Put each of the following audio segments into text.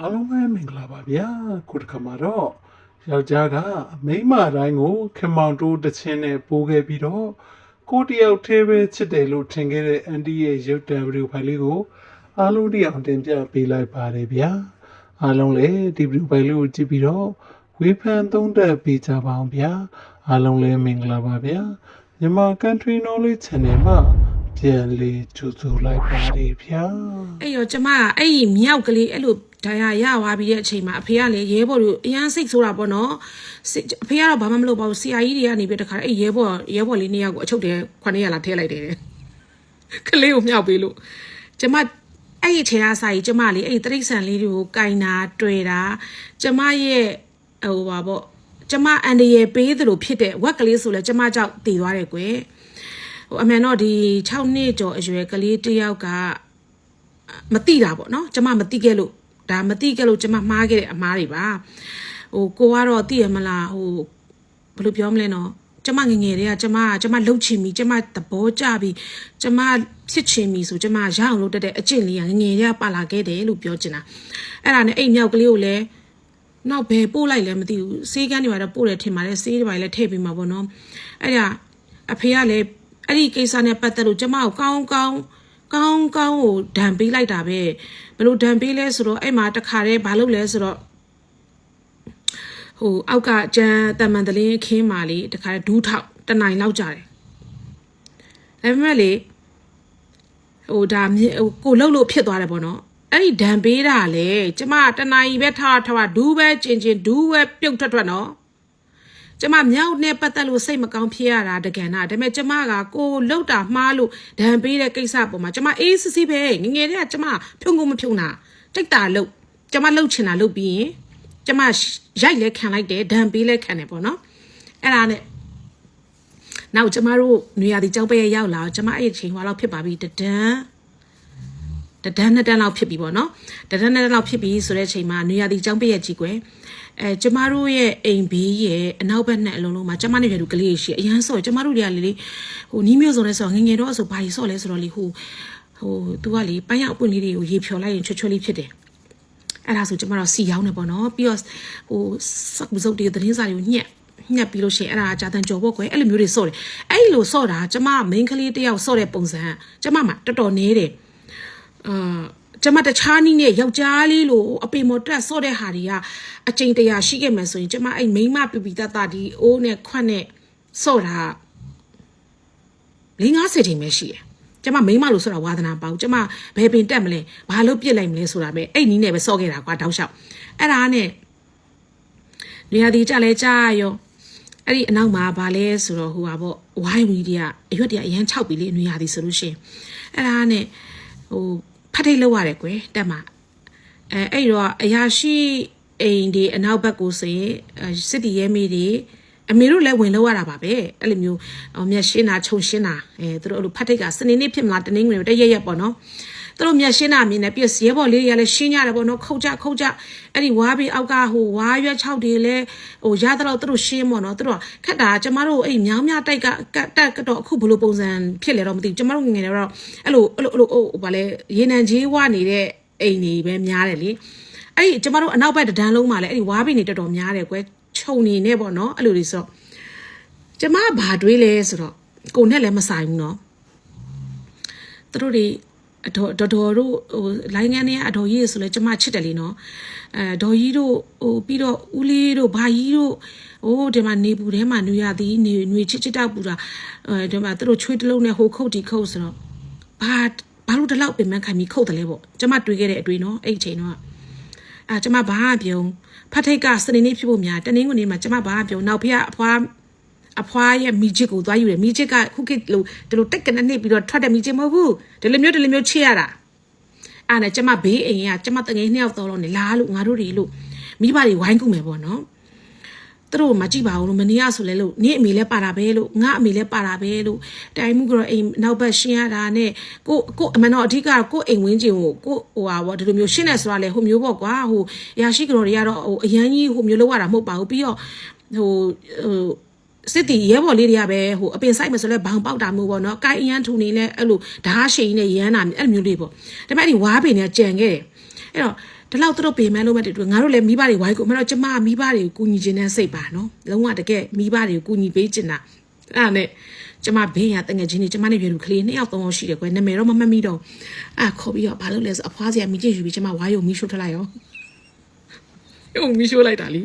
အားလုံးပဲမင်္ဂလာပါဗျာခုတစ်ခါမှာတော့ယောက်ျားကမိန်းမတိုင်းကိုခင်မောင်တိုးတစ်ချင်းနဲ့ပိုးခဲ့ပြီးတော့ကိုတယောက်သေးပဲချစ်တယ်လို့ထင်ခဲ့တဲ့အန်တီရဲ့ရုပ်တံဗီဒီယိုဖိုင်လေးကိုအားလုံးတရားတင်ပြပေးလိုက်ပါတယ်ဗျာအားလုံးလည်းဒီဗီဒီယိုဖိုင်လေးကိုကြည့်ပြီးတော့ဝေဖန်သုံးသပ်ပေးကြပါအောင်ဗျာအားလုံးလည်းမင်္ဂလာပါဗျာမြန်မာ Country Knowledge Channel မှာ ပြန်လေးကြိုဆိုလိုက်ပါတယ်ဗျာအဲ့ရောကျမကအဲ့ဒီမြောက်ကလေးအဲ့လိုဒဏ်ရာရသွားပြီးတဲ့အချိန်မှာအဖေကလည်းရဲဘော်တို့အရန်စိတ်ဆိုးတာပေါ့နော်စိတ်အဖေကတော့ဘာမှမလုပ်ပါဘူးဆရာကြီးတွေကနေပြီးတခါအဲ့ရဲဘော်ရဲဘော်လေးနှစ်ယောက်ကိုအချုပ်တယ်ခွန်းရလာထည့်လိုက်တယ်တဲ့ကလေးကိုမြောက်ပေးလို့ကျမအဲ့ဒီအချိန်အစားကြီးကျမလေးအဲ့ဒီတရိတ်ဆန်လေးတွေကိုကင်တာတွေ့တာကျမရဲ့ဟိုပါပေါ့ကျမအန်ဒီရဲ့ပေးသလိုဖြစ်တဲ့ဝက်ကလေးဆိုလဲကျမကြောက်တည်သွားတယ်ကွယ် ဟိုအမှန်တော့ဒီ6နှစ်ကျော်အရွယ်ကလေးတစ်ယောက်ကမတိတာပေါ့နော်ကျမမတိခဲ့လို့ဒါမတိခဲ့လို့ကျမမှားခဲ့တဲ့အမှားတွေပါဟိုကိုကတော့တိရမလားဟိုဘယ်လိုပြောမလဲနော်ကျမငယ်ငယ်တည်းကကျမကကျမလှုပ်ချင်ပြီကျမသဘောကျပြီကျမဖြစ်ချင်ပြီဆိုကျမရအောင်လုပ်တတ်တဲ့အကျင့်လေးကငယ်ငယ်တည်းကပါလာခဲ့တယ်လို့ပြောချင်တာအဲ့ဒါနဲ့အိမ်မြောက်ကလေးကိုလည်းနောက်ဘယ်ပို့လိုက်လဲမသိဘူးစေးကန်းတွေကတော့ပို့တယ်ထင်ပါတယ်စေးတွေပါလည်းထည့်ပြီးမှာပေါ့နော်အဲ့ဒါအဖေကလည်း အဲ့ဒီကိစ္စနဲ့ပတ်သက်လို့ကျမကိုကောင်းကောင်းကောင်းကောင်းကိုဒဏ်ပေးလိုက်တာပဲဘယ်လိုဒဏ်ပေးလဲဆိုတော့အဲ့မှာတခါတည်းဘာလုပ်လဲဆိုတော့ဟိုအောက်ကကျန်တမန်တလင်းခင်းမာလေးတခါတည်းဒူးထောက်တနိုင်လောက်ကြတယ်ဒါပေမဲ့လေဟိုဒါမြေဟိုကိုလှုပ်လို့ဖြစ်သွားတယ်ပေါ့နော်အဲ့ဒီဒဏ်ပေးတာလေကျမတနိုင်ပဲထားထားဒူးပဲကျင်ကျင်ဒူးပဲပြုတ်ထွက်ထွက်နော် ကျမမြောက်နဲ့ပတ်သက်လို့စိတ်မကောင်းဖြစ်ရတာတကယ်နာဒါပေမဲ့ကျမကကိုလှုပ်တာမှားလို့ဒဏ်ပေးတဲ့ကိစ္စပေါ်မှာကျမအေးစစ်စစ်ပဲငငယ်တည်းကကျမဖြုံကုန်မဖြုံတာတိတ်တာလှုပ်ကျမလှုပ်ချင်တာလှုပ်ပြီးရင်ကျမရိုက်လဲခံလိုက်တယ်ဒဏ်ပေးလဲခံတယ်ပေါ့နော်အဲ့ဒါနဲ့နောက်ကျမတို့နေရာဒီကြောက်ပဲရောက်လာကျမအဲ့ဒီချိန်ဟွာလောက်ဖြစ်ပါပြီတဒန်း တဒန်းနှစ်တန်းလောက်ဖြစ်ပြီပေါ့နော်တဒန်းနှစ်တန်းလောက်ဖြစ်ပြီဆိုတဲ့အချိန်မှာနေရာဒီကြောက်ပဲရဲ့ကြီးကွယ်အဲကျမတို့ရဲ့အိမ်ဘေးရဲ့အနောက်ဘက်နဲ့အလုံးလုံးမှာကျမနဲ့ရတူကလေးရှိအရန်ဆော့ကျမတို့တွေကလေလေဟိုနီးမျိုးစုံလဲဆိုငငယ်တော့ဆိုဘာကြီးဆော့လဲဆိုတော့လေဟိုဟိုသူကလေပန်းရအပွင့်လေးတွေကိုရေဖြော်လိုက်ရင်ချွတ်ချွတ်လေးဖြစ်တယ်အဲ့ဒါဆိုကျမတို့စီရောင်းနေပေါ့နော်ပြီးတော့ဟိုစက်ပစုပ်တွေသတင်းစာတွေကိုညက်ညက်ပြီးလို့ရှိရင်အဲ့ဒါဂျာတန်ကြော်ပေါ့ကွယ်အဲ့လိုမျိုးတွေဆော့တယ်အဲ့လိုဆော့တာကျမမိန်းကလေးတယောက်ဆော့တဲ့ပုံစံကျမမှတော်တော်နေတယ် အာကျမတခြားနည်းနဲ့ယောက်ျားလေးလိုအပေမော်တက်ဆော့တဲ့ဟာတွေကအချိန်တရာရှိခဲ့မယ်ဆိုရင်ကျမအဲ့မိန်းမပြပီတတဒီအိုးနဲ့ခွတ်နဲ့ဆော့တာ၄50ချိန်ပဲရှိတယ်ကျမမိန်းမလို့ဆိုတာဝါသနာပါဘူးကျမဘယ်ပင်တက်မလဲဘာလို့ပြစ်လိုက်မလဲဆိုတာပဲအဲ့နီးနဲ့ပဲဆော့ခဲ့တာကွာတောက်လျှောက်အဲ့ဒါနဲ့နေရာဒီကြလဲကြားရောအဲ့ဒီအနောက်မှာဗာလဲဆိုတော့ဟိုပါပေါ့ဝိုင်းဝီတွေကအရွက်တွေကအရန်၆ပြီလေနေရာဒီဆိုလို့ရှိရင်အဲ့ဒါနဲ့ဟို ဖတ်ထိတ်လောက်ရတယ်ကွယ်တက်မှာအဲအဲ့တော့အရာရှိအိမ်ဒီအနောက်ဘက်ကိုဆိုရင်စစ်တီရဲမေးတွေအမေတို့လည်းဝင်လောက်ရတာပါပဲအဲ့လိုမျိုးမျက်ရှင်းတာခြုံရှင်းတာအဲသူတို့အဲ့လိုဖတ်ထိတ်ကစနေနေ့ဖြစ်မလားတနင်္ဂနွေတရက်ရက်ပေါ့နော် သူတို့မျက်ရှင်းတာမြင်တယ်ပြီးရဲဘော်လေးတွေကလည်းရှင်းကြတယ်ပေါ့နော်ခုတ်ကြခုတ်ကြအဲ့ဒီဝါးပြီးအောက်ကဟိုဝါးရွက်6တွေလည်းဟိုရသလောက်သူတို့ရှင်းပေါ့နော်သူတို့ခက်တာကျမတို့အဲ့မြောင်းမြတိုက်ကတက်ကတော့အခုဘယ်လိုပုံစံဖြစ်လဲတော့မသိဘူးကျမတို့ငငယ်တော့အဲ့လိုအဲ့လိုအဲ့လိုဟိုဗာလဲရေနံကြီးဝနေတဲ့အိမ်တွေပဲများတယ်လေအဲ့ဒီကျမတို့အနောက်ဘက်တဒန်းလုံးမှာလည်းအဲ့ဒီဝါးပြီးနေတော်တော်များတယ်ကွယ်ခြုံနေနေပေါ့နော်အဲ့လိုတွေဆိုကျမဘာတွေးလဲဆိုတော့ကိုနဲ့လည်းမဆိုင်ဘူးနော်သူတို့တွေ အတော်တော်တော်တို့ဟိုလိုင်းငန်းနဲ့အတော်ကြီးဆိုလဲကျမချစ်တယ်လीနော်အဲဒေါ်ကြီးတို့ဟိုပြီးတော့ဦးလေးတို့ဘာကြီးတို့ဟိုဒီမှာနေပူထဲမှာနေရသည်နေနေချစ်ချစ်တောက်ပူတာအဲဒီမှာသူတို့ချွေးတလုံးနဲ့ဟိုခုတ်တီခုတ်ဆိုတော့ဘာဘာလို့ဒီလောက်ပင်မခံပြီးခုတ်တယ်လဲပေါ့ကျမတွေးခဲ့တဲ့အတွေ့နော်အဲ့ဒီချိန်တော့အာကျမဘာမှပြုံးဖတ်ထိတ်ကစနေနေ့ဖြစ်ဖို့များတနင်္ဂနွေနေ့မှာကျမဘာမှပြုံးနောက်ဖေကအဖွား အဖွားရဲ့မိချစ်ကိုသွားယူတယ်မိချစ်ကခုခေတ်လို့ဒီလိုတက်ကနေနှစ်ပြီးတော့ထွက်တဲ့မိချစ်မဟုတ်ဘူးဒီလိုမျိုးဒီလိုမျိုးချစ်ရတာအဲ့နဲ့ကျမဘေးအိမ်ကကျမတငယ်နှစ်ယောက်တော့လို့နေလားလို့ငါတို့တွေလို့မိဘတွေဝိုင်းကူမယ်ပေါ့နော်သူတို့မကြည့်ပါဘူးလို့မနေရဆိုလဲလို့နေ့အမေလဲပါတာပဲလို့ငါအမေလဲပါတာပဲလို့တိုင်မှုကတော့အိမ်နောက်ဘက်ရှင်းရတာနဲ့ကိုကိုအမှန်တော့အဓိကကိုအိမ်ဝင်းကျင်ကိုကိုဟိုဟာပေါ့ဒီလိုမျိုးရှင်းနေဆိုတာလဲဟိုမျိုးပေါ့ကွာဟိုရာရှိကြော်တွေကတော့ဟိုအရန်ကြီးဟိုမျိုးလောက်ရတာမဟုတ်ပါဘူးပြီးတော့ဟိုဟို စစ်တီရဲဘော်လေးတွေကပဲဟိုအပင်ဆိုင်မဆိုလဲဘောင်ပေါက်တာမျိုးပေါ့နော်ကိုင်အရန်ထူနေလဲအဲ့လိုဓာတ်ရှိန်နဲ့ရမ်းတာအဲ့လိုမျိုးလေးပေါ့ဒါပေမဲ့အဲ့ဒီဝါးပင်တွေကကြံခဲ့တယ်အဲ့တော့ဒီလောက်သူတို့ပေမန်းလို့မဲ့တူငါတို့လည်းမိဘတွေဝိုင်းကိုအမတော့ကျမကမိဘတွေကိုကူညီခြင်းနဲ့စိတ်ပါနော်လုံးဝတကယ်မိဘတွေကိုကူညီပေးခြင်းတာအဲ့ဒါနဲ့ကျမဘေးရတငယ်ချင်းတွေကျမနဲ့ပြေလူကလေးနှစ်ယောက်သုံးယောက်ရှိတယ်ကွယ်နာမည်တော့မမှတ်မိတော့အာခေါ်ပြီးတော့ဘာလုပ်လဲဆိုအဖွားစရာမိကျယူပြီးကျမဝါယုံမီးရှို့ထလိုက်ရော ယုံမီးရှို့လိုက်တာလေ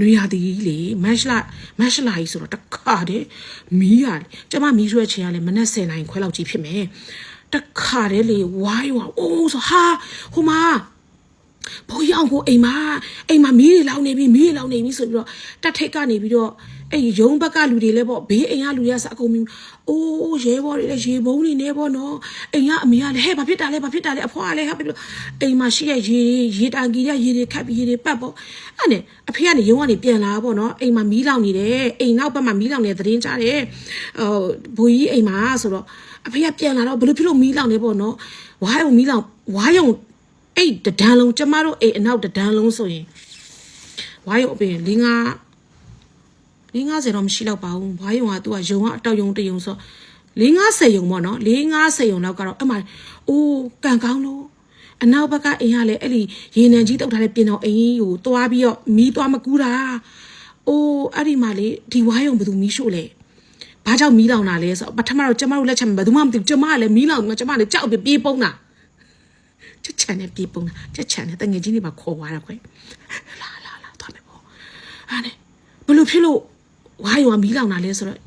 နွေရသည်လေမတ်လမတ်လကြီးဆိုတော့တခါတည်းမီးရလေကျမမီးဆွဲချင်ရလဲမနက်10နိုင်ခွဲလောက်ကြီးဖြစ်မယ်တခါတည်းလေဝိုင်းဝအိုးဆိုဟာဟိုမှာဘိုးရောင်ကိုအိမ်မှာအိမ်မှာမီးတွေလောင်နေပြီမီးတွေလောင်နေပြီဆိုပြီးတော့တက်ထိတ်ကနေပြီးတော့ အဲ့ရုံဘက်ကလူတွေလည်းပေါ့ဘေးအိမ်ကလူတွေကစအကုန်ပြီးအိုးရဲဘော်တွေလည်းရေဘုံတွေနေပေါ့နော်အိမ်ကအမေကလည်းဟဲ့ဘာဖြစ်တာလဲဘာဖြစ်တာလဲအဖွားကလည်းဟာပြီးတော့အိမ်မှာရှိတဲ့ရေတွေရေတန်ကြီးတဲ့ရေတွေခတ်ပြီးရေတွေပတ်ပေါ့အဲ့နဲ့အဖေကနေရုံကနေပြန်လာပေါ့နော်အိမ်မှာမီးလောင်နေတယ်အိမ်နောက်ဘက်မှာမီးလောင်နေတဲ့သတင်းကြားတယ်ဟိုဘိုးကြီးအိမ်မှာဆိုတော့အဖေကပြန်လာတော့ဘယ်လိုဖြစ်လို့မီးလောင်နေပေါ့နော်ဝါးရုံမီးလောင်ဝါးရုံအဲ့တဒန်းလုံးကျမတို့အိမ်အနောက်တဒန်းလုံးဆိုရင်ဝါယုံအပြင်၄၅ ၄50တော့မရှိတော့ပါဘူးဝါယုံကသူကယုံကအတောက်ယုံတယုံဆို၄50ယုံပေါ့နော်၄50ယုံလောက်ကတော့အမှအိုးကန်ကောင်းလို့အနောက်ဘက်ကအိမ်ကလည်းအဲ့ဒီရေနံကြီးတုတ်ထားတဲ့ပြင်တော်အိမ်ကြီးကိုတွားပြီးတော့မီးတွားမကူးတာအိုးအဲ့ဒီမှာလေဒီဝါယုံဘယ်သူမီးရှို့လဲဘာကြောင့်မီးလောင်တာလဲဆိုတော့ပထမတော့ကျမတို့လက်ချက်မဘယ်သူမှမသိဘူးကျမကလည်းမီးလောင်ပြီးကျမလည်းကြောက်ပြီးပြေးပုံးတာချက်ချန်နဲ့ပြေးပုံးတာချက်ချန်နဲ့တငယ်ချင်းတွေပါခေါ်သွားတာခွဲလာလာလာသွားမယ်ပေါ့ဟာနဲ့ဘလို့ဖြစ်လို့ ဝါရွာမီးလောင်တာလဲဆိုတော့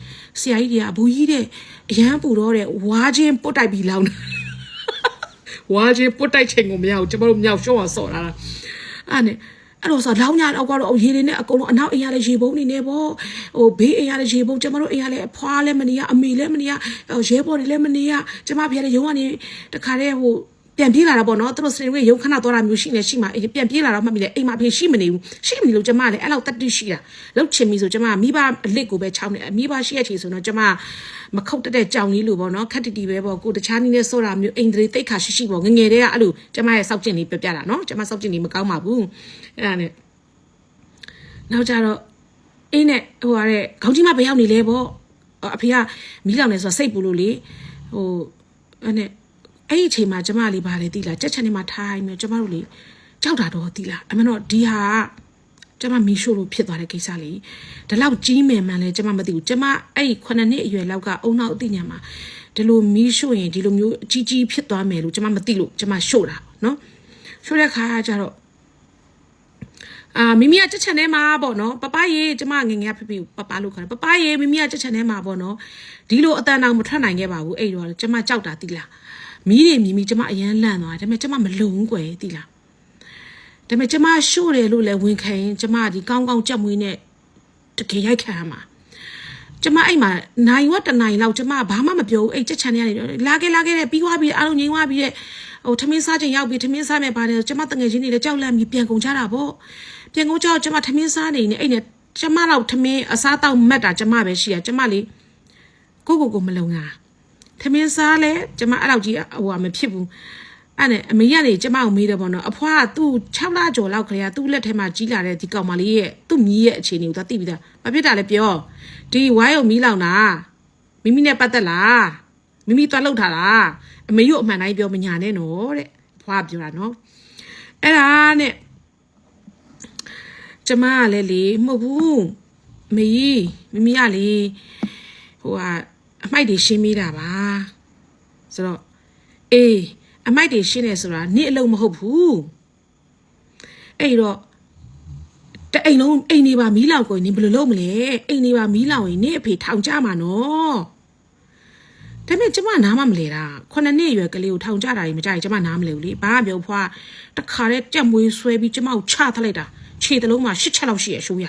ဆရာကြီးတွေကဘူးကြီးတဲ့အရန်ပူတော့တဲ့ဝါချင်းပုတ်တိုက်ပြီးလောင်တာဝါချင်းပုတ်တိုက်ချိန်ကိုမရဘူးကျမတို့မြောက်ရှော့အောင်ဆော့လာတာအဲ့နဲ့အဲ့တော့ဆိုလောင်းညတော့ကတော့ရေတွေနဲ့အကုန်လုံးအနောက်အိမ်ရလဲရေပုံးနေနေပေါ့ဟိုဘေးအိမ်ရလဲရေပုံးကျမတို့အိမ်ရလဲအဖွားလဲမနေရအမေလဲမနေရရဲဘော်တွေလဲမနေရကျမဖေရလဲရုံကနေတခါတည်းဟို ပြန်ပြေးလာတာပေါ့နော်သူတို့စနေဝေးရုံခဏသွားတာမျိုးရှိနေရှိမှအေးပြန်ပြေးလာတော့မှတ်မိလေအိမ်မှာအဖေရှိမနေဘူးရှိမနေလို့ကျမကလည်းအဲ့လောက်တတိရှိတာလောက်ချင်ပြီဆိုကျမကမိဘအလစ်ကိုပဲချောင်းနေမိဘရှိရချီဆိုတော့ကျမမခုတ်တက်တဲ့ကြောင်လေးလိုပေါ့နော်ခက်တီတီပဲပေါ့ကိုတခြားနည်းနဲ့ဆော့တာမျိုးအိမ်တွေတိတ်ခါရှိရှိပေါ့ငငယ်တည်းကအဲ့လိုကျမရဲ့စောက်ကျင်လေးပြပြတာနော်ကျမစောက်ကျင်လေးမကောင်းပါဘူးအဲ့ဒါနဲ့နောက်ကြတော့အေးနဲ့ဟိုရတဲ့ခေါင်းကြီးမဘယ်ရောက်နေလဲပေါ့အဖေကမီးလောင်နေဆိုစိတ်ပူလို့လေဟိုအဲ့နဲ့ အဲ့ဒီအချိန်မှာကျမလေးဗာလေတိလားကြက်ချန်နေမှာထိုင်ပြီးကျမတို့လေကြောက်တာတော့တိလားအမှန်တော့ဒီဟာကျမမီရှို့လို့ဖြစ်သွားတဲ့ကိစ္စလေဒီလောက်ကြီးမယ်မှန်လဲကျမမသိဘူးကျမအဲ့ဒီ9နှစ်အရွယ်လောက်ကအုံနောက်အသိဉာဏ်မှာဒီလိုမီရှို့ရင်ဒီလိုမျိုးအကြီးကြီးဖြစ်သွားမယ်လို့ကျမမသိလို့ကျမရှို့တာနော်ရှို့တဲ့ခါကျတော့အာမိမိကချက်ချန်ထဲမှာပေါ့နော်ပပရေကျမငငယ်ကဖိဖိပပလို့ခေါ်တယ်ပပရေမိမိကချက်ချန်ထဲမှာပေါ့နော်ဒီလိုအတန်တောင်မထွက်နိုင်ခဲ့ပါဘူးအဲ့တော့ကျမကြောက်တာတိလား မီးတွေမြည်မြည်ကျမအရန်လန့်သွားတယ်ဒါပေမဲ့ကျမမလုံဘူးကွယ်သိလားဒါပေမဲ့ကျမရှို့တယ်လို့လည်းဝန်ခံရင်ကျမဒီကောင်းကောင်းကြက်မွေးနဲ့တကယ်ရိုက်ခံရမှာကျမအဲ့မှာနိုင်ဝတ်တနိုင်လောက်ကျမဘာမှမပြောဘူးအဲ့ချက်ချန်နေရတယ်လာခဲ့လာခဲ့တဲ့ပြီးသွားပြီအားလုံးငြိမ်သွားပြီတဲ့ဟိုထမင်းစားချိန်ရောက်ပြီထမင်းစားမယ်ပါတယ်ကျမတငယ်ချင်းတွေလည်းကြောက်လန့်ပြီးပြန်ကုန်ကြတာပေါ့ပြန်ကုန်ကြတော့ကျမထမင်းစားနေနေအဲ့နဲ့ကျမတော့ထမင်းအစားတောက်မက်တာကျမပဲရှိရကျမလေကိုကိုကိုမလုံငါ ထမင်းစားလဲကျမအဲ့လောက်ကြီးဟိုဟာမဖြစ်ဘူးအဲ့နဲ့အမေကနေကျမကိုမေးတယ်ပေါ့နော်အဖွားကသူ့6လကျော်လောက်ခရေကသူ့လက်ထဲမှာကြီးလာတဲ့ဒီကောင်မလေးရဲ့သူ့မြီးရဲ့အခြေအနေကိုသူသိပြီးသားမဖြစ်တာလဲပြောဒီဝိုင်းုံမီးလောင်တာမိမိနဲ့ပတ်သက်လားမိမိသွားလောက်ထားလားအမေတို့အမှန်တိုင်းပြောမညာနဲ့နော်တဲ့အဖွားကပြောတာနော်အဲ့ဒါနဲ့ကျမကလည်းလေမဟုတ်ဘူးအမေကြီးမိမိကလေဟိုဟာ အမိုက်တွေရှင်းမိတာပါဆိုတော့အေးအမိုက်တွေရှင်းနေဆိုတာနေ့အလုံးမဟုတ်ဘူးအဲ့တော့တအိမ်လုံးအိမ်နေပါမီးလောင်ကိုနင်ဘယ်လိုလုပ်မလဲအိမ်နေပါမီးလောင်ရင်နင်အဖေထောင်ကြမှာနော်ဒါပေမဲ့ကျမနားမမလဲတာခုနှစ်နှစ်အရွယ်ကလေးကိုထောင်ကြတာကြီးမကြိုက်ကျမနားမလဲဘူးလေဘာမှပြောဖွာတခါတည်းကြက်မွေးဆွဲပြီးကျမကိုချထလိုက်တာခြေတလုံးမှာရှစ်ချက်လောက်ရှိရရှိုးရ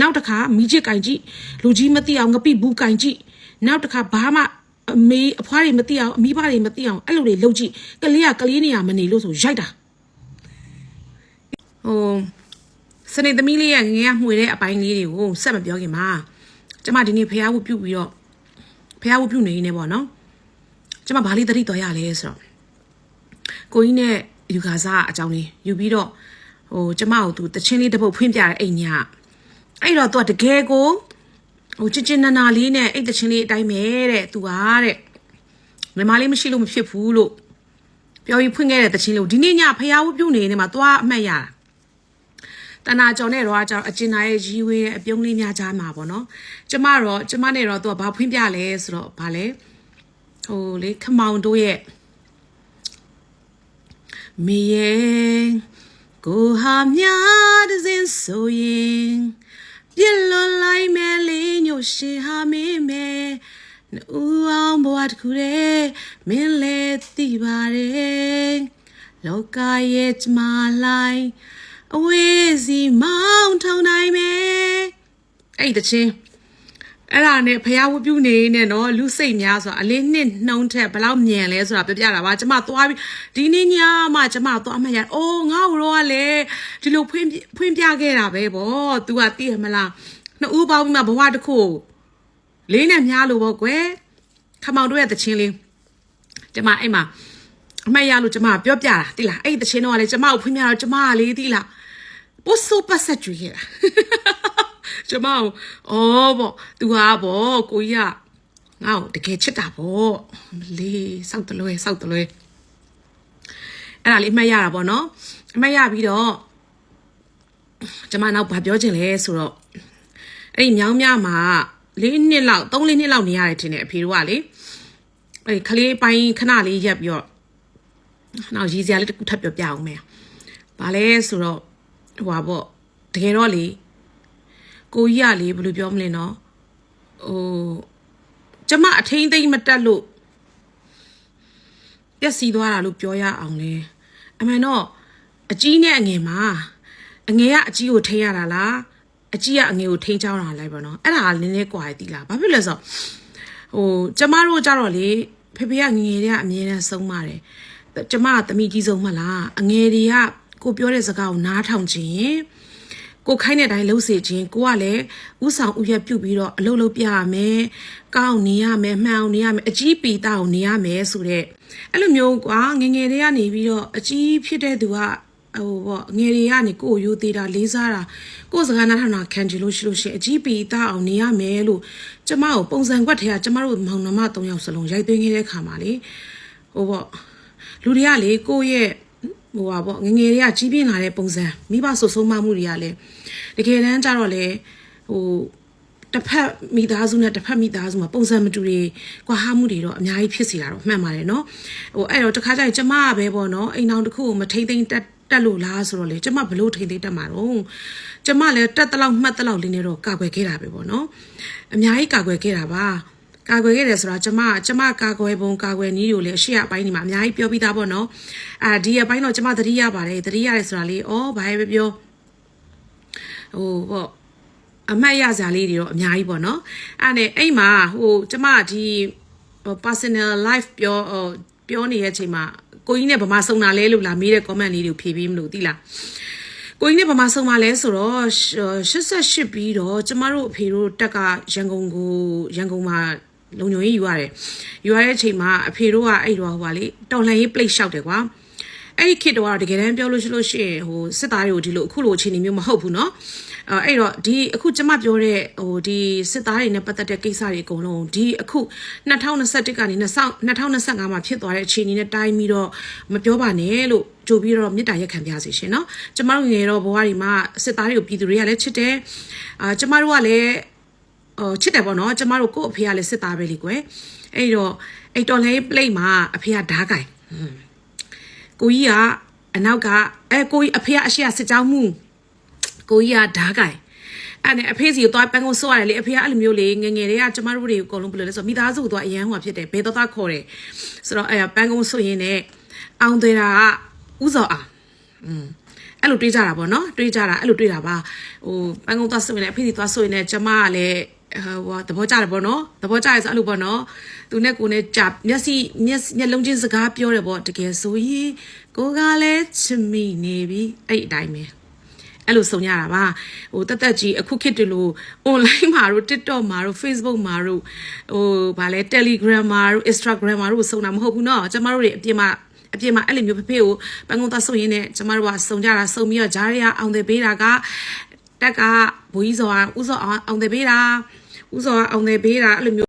နောက်တစ်ခါမိချစ်ကင်ကြည့်လူကြီးမသိအောင်ငပိဘူးကင်ကြည့် နောက်တစ်ခါဘာမှအမေအဖွားတွေမသိအောင်အမိဘတွေမသိအောင်အဲ့လိုတွေလုပ်ကြည့်ကလေးကကလေးနေရမနေလို့ဆိုရိုက်တာဟိုစနေသမီးလေးရဲ့ငငယ်ကမှွေတဲ့အပိုင်းလေးတွေကိုဆက်မပြောခင်မှာကျမဒီနေ့ဖះဝုပြုတ်ပြီးတော့ဖះဝုပြုတ်နေနေပေါ့နော်ကျမဘာလေးတတိတော်ရလဲဆိုတော့ကိုကြီးနဲ့ယူကာစားအကြောင်းလေးယူပြီးတော့ဟိုကျမကိုသူတချင်းလေးတစ်ပုတ်ဖွင့်ပြတဲ့အိမ်ညာအဲ့တော့ तू ကတကယ်ကို ဟိုချစ်ချစ်နာနာလေးနဲ့အဲ့တချင်းလေးအတိုင်းပဲတဲ့ तू ဟာတဲ့ညီမလေးမရှိလို့မဖြစ်ဘူးလို့ပြောပြီးဖွင့်ခဲ့တဲ့တခြင်းလို့ဒီနေ့ညဖျားဝပြုနေနေမှာသွားအမှတ်ရတာတနာကြော်နဲ့တော့ကျတော့အကျဉ်းသားရဲ့ရီဝေးရဲ့အပြုံးလေးများကြားမှာပေါ့နော်ကျမတော့ကျမနဲ့တော့သူကဘာဖွင့်ပြလဲဆိုတော့ဘာလဲဟိုလေခမောင်တို့ရဲ့မေရဲ့ကိုဟာမြားတစင်ဆိုရင် ပြစ်လွန်လိုက်မယ်လေးညိုရှင်ဟာမင်းမယ်နူအောင်ဘဝတစ်ခုတည်းမင်းလည်းသိပါတယ်လောကရဲ့ကျမလိုက်အဝေးစီမောင်းထုံနိုင်မယ်အဲ့ဒီတချင်း အဲ့ဒါနဲ့ဖះဝပြုနေနဲ့နော်လူစိတ်များဆိုတာအလေးနှစ်နှုံးထက်ဘယ်လောက်မြန်လဲဆိုတာပြောပြတာပါကျမသွားပြီးဒီနေ့ညမှကျမသွားမှရအိုးငါ့ဘရောကလည်းဒီလိုဖွင့်ဖွင့်ပြခဲ့တာပဲဗော तू ကသိရမလားနှစ်ဦးပေါင်းပြီးမှဘဝတစ်ခုကိုလေးနဲ့များလို့ဗောကွယ်ခမောင်တို့ရဲ့တချင်းလေးကျမအဲ့မှာအမှတ်ရလို့ကျမပြောပြတာတိလားအဲ့ဒီတချင်းတော့ကလေကျမကိုဖွင့်ပြတော့ကျမကလေးတိလားပို့ဆိုပတ်ဆက်ကြွေခဲ့တာ ကျမကိုအော်ဗော तू ဟာဗောကိုကြီးကငါ့ကိုတကယ်ချစ်တာဗောလေးစောက်တလွဲစောက်တလွဲအဲ့ဒါလေးအမှတ်ရတာဗောနော်အမှတ်ရပြီးတော့ကျမနောက်ဗာပြောချင်လဲဆိုတော့အဲ့ဒီမြောင်းမြမှာလေးနှစ်လောက်သုံးလေးနှစ်လောက်နေရတယ်ထင်တယ်အဖေတို့ကလေအဲ့ဒီကလေးပိုင်းခဏလေးရက်ပြီးတော့နောက်ရည်စရာလေးတစ်ခုထပ်ပြောပြအောင်မယ်။ဘာလဲဆိုတော့ဟိုပါပေါ့တကယ်တော့လေ ကိုကြီးကလေဘယ်လိုပြောမလဲနော်ဟိုကျမအထင်းသိမ့်မတက်လို့ပျက်စီးသွားတာလို့ပြောရအောင်လေအမှန်တော့အကြီးနဲ့အငယ်မှာအငယ်ကအကြီးကိုထိန်းရတာလားအကြီးကအငယ်ကိုထိန်းချောင်းတာလိုက်ပါတော့အဲ့ဒါကနည်းနည်းကွာရည်လားဘာဖြစ်လဲဆိုတော့ဟိုကျမတို့ကြတော့လေဖေဖေကငငယ်တွေကအမြဲတမ်းဆုံးမတယ်ကျမကတမိကြီးဆုံးမလားအငယ်တွေကကိုပြောတဲ့စကားကိုနားထောင်ခြင်း ကိုခိုင်းတဲ့အတိုင်းလှုပ်စေခြင်းကိုကလည်းဥဆောင်ဥရက်ပြုတ်ပြီးတော့အလုပ်လုပ်ပြရမယ်ကောင်းနေရမယ်မှန်အောင်နေရမယ်အကြီးပီတာအောင်နေရမယ်ဆိုတဲ့အဲ့လိုမျိုးကွာငငယ်တွေကနေပြီးတော့အကြီးဖြစ်တဲ့သူကဟိုပေါ့ငယ်တွေကနေကိုယ်ရိုသေးတာလေးစားတာကိုယ်စကားနားထောင်တာခံကြလို့ရှိလို့ရှိရင်အကြီးပီတာအောင်နေရမယ်လို့ကျမကိုပုံစံကွက်ထဲကကျမတို့မောင်နှမ၃ယောက်စလုံးရိုက်သွင်းခဲ့တဲ့ခါမှာလေဟိုပေါ့လူတွေကလေကိုယ့်ရဲ့ ဟိုပါပေါ့ငငယ်တွေကကြီးပြင်းလာတဲ့ပုံစံမိဘဆူဆုံးမမှုတွေကလည်းတကယ်တမ်းကျတော့လေဟိုတစ်ဖက်မိသားစုနဲ့တစ်ဖက်မိသားစုမှာပုံစံမတူတွေကွာဟမှုတွေတော့အများကြီးဖြစ်စီတာတော့မှန်ပါတယ်နော်ဟိုအဲ့တော့တခါကျရင်ကျမကပဲပေါ့နော်အိမ်အောင်တစ်ခုကိုမထိမ့်သိမ့်တက်တက်လို့လားဆိုတော့လေကျမဘလို့ထိမ့်သိမ့်တက်မှာတော့ကျမလည်းတက်တလောက်မှတ်တလောက်လေးနဲ့တော့ကာကွယ်ခဲ့တာပဲပေါ့နော်အများကြီးကာကွယ်ခဲ့တာပါ ကာကွယ်ခဲ့တယ်ဆိုတာကျမကျမကာကွယ်ပုံကာကွယ်နည်းကိုလည်းအရှိအပိုင်းဒီမှာအများကြီးပြောပြီးသားပေါ့နော်အာဒီအပိုင်းတော့ကျမသတိရပါတယ်သတိရတယ်ဆိုတာလေဩဘာပဲပြောဟိုပေါ့အမှတ်ရစရာလေးတွေတော့အများကြီးပေါ့နော်အဲ့နဲ့အိမ်မှာဟိုကျမဒီ personal life ပြောဟိုပြောနေတဲ့အချိန်မှာကိုကြီးနဲ့ဗမာစုံတာလဲလို့လာမေးတဲ့ comment လေးတွေကိုဖြေပေးမလို့သိလားကိုကြီးနဲ့ဗမာစုံပါလဲဆိုတော့88ပြီးတော့ကျမတို့အဖေတို့တက်ကရန်ကုန်ကိုရန်ကုန်မှာ လုံညုံရေးယူရတယ်ယူရတဲ့အချိန်မှာအဖေတို့ကအဲ့တော့ဟိုပါလေတော်လှန်ရေး plate ရှောက်တယ်ကွာအဲ့ဒီခေတ်တော့တကယ်တမ်းပြောလို့ရှိလို့ရှိရင်ဟိုစစ်သားတွေကိုဒီလိုအခုလိုအခြေအနေမျိုးမဟုတ်ဘူးเนาะအဲ့တော့ဒီအခုကျမပြောတဲ့ဟိုဒီစစ်သားတွေနဲ့ပတ်သက်တဲ့ကိစ္စတွေအကုန်လုံးဒီအခု2021ကနေ2025မှာဖြစ်သွားတဲ့အခြေအနေနဲ့တိုင်းပြီးတော့မပြောပါနဲ့လို့ကြိုပြီးတော့မေတ္တာရက်ခံပြစီရှင်เนาะကျမတို့ငယ်တော့ဘဝတွေမှာစစ်သားတွေကိုပြည်သူတွေကလည်းချစ်တယ်အာကျမတို့ကလည်း ဟိုချစ်တယ်ပေါ့နော်ကျမတို့ကို့အဖေကလည်းစစ်သားပဲလေကွယ်အဲ့တော့အဲ့တော်လေး plate မှာအဖေကဓားကင်ကိုကြီးကအနောက်ကအဲကိုကြီးအဖေကအရှိကစစ်ကြောင်းမှုကိုကြီးကဓားကင်အဲ့နဲ့အဖေစီကိုသွားပန်းကုန်းဆော့ရတယ်လေအဖေကအဲ့လိုမျိုးလေငငယ်တွေကကျမတို့တွေကိုအကုန်လုံးဘယ်လိုလဲဆိုမိသားစုကိုသွားအရန်ဟိုဖြစ်တယ်ဘယ်တော့သားခေါ်တယ်ဆိုတော့အဲ့ပန်းကုန်းဆော့ရင်းနဲ့အောင်သေးတာကဥစောအောင်อืมအဲ့လိုတွေးကြတာပေါ့နော်တွေးကြတာအဲ့လိုတွေးတာပါဟိုပန်းကုန်းသွားဆော့ရင်လည်းအဖေစီသွားဆော့ရင်လည်းကျမကလည်း ဟိုသဘောကျတယ်ပေါ့နော်သဘောကျရဲဆိုအဲ့လိုပေါ့နော်သူနဲ့ကိုနဲ့ကြမျက်စိမျက်မျက်လုံးချင်းစကားပြောတယ်ပေါ့တကယ်ဆိုရင်ကိုကလည်းချစ်မိနေပြီအဲ့အတိုင်းပဲအဲ့လိုစုံရတာပါဟိုတက်တက်ကြီးအခုခေတ်တလို့ online မှာတို့ TikTok မှာတို့ Facebook မှာတို့ဟိုဗာလဲ Telegram မှာတို့ Instagram မှာတို့စုံတာမဟုတ်ဘူးเนาะကျမတို့တွေအပြင်မှာအပြင်မှာအဲ့လိုမျိုးဖဖေကိုပန်းကုန်းသားစုံရင်းနဲ့ကျမတို့ကစုံကြတာစုံပြီးတော့ဂျားရီကအောင်တယ်ပေးတာကတက်ကဘူကြီးစောအောင်ဥစောအောင်အောင်တယ်ပေးတာ ဥစောအောင်တယ်ပေးတာအဲ့လိုမျိုး